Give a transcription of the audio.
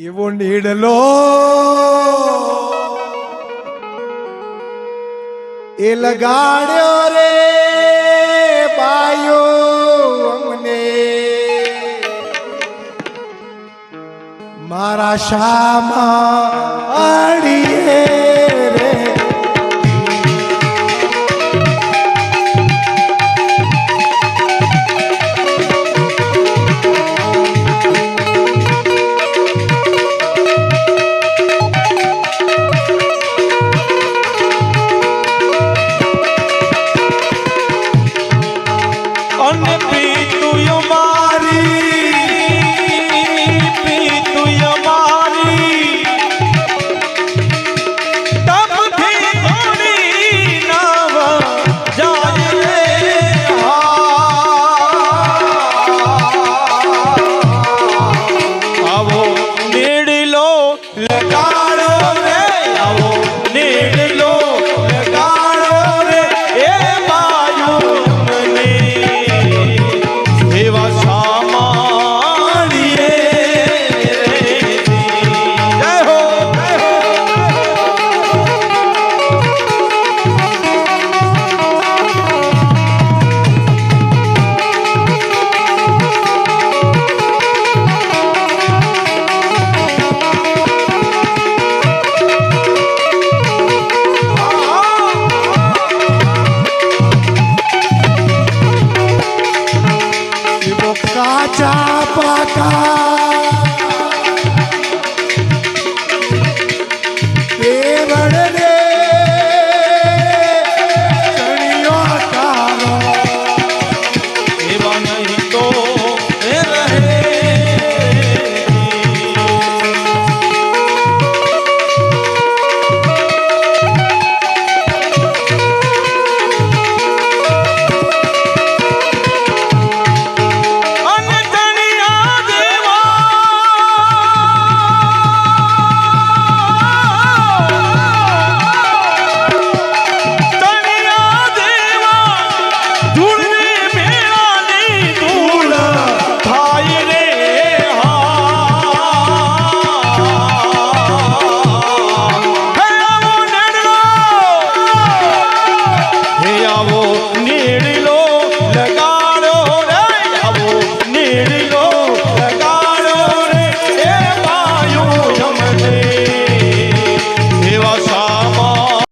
એવો નીડલો એ લગાડ્યો રે બાયો અમને મારા શામાં અડીએ Cachapacá Dude!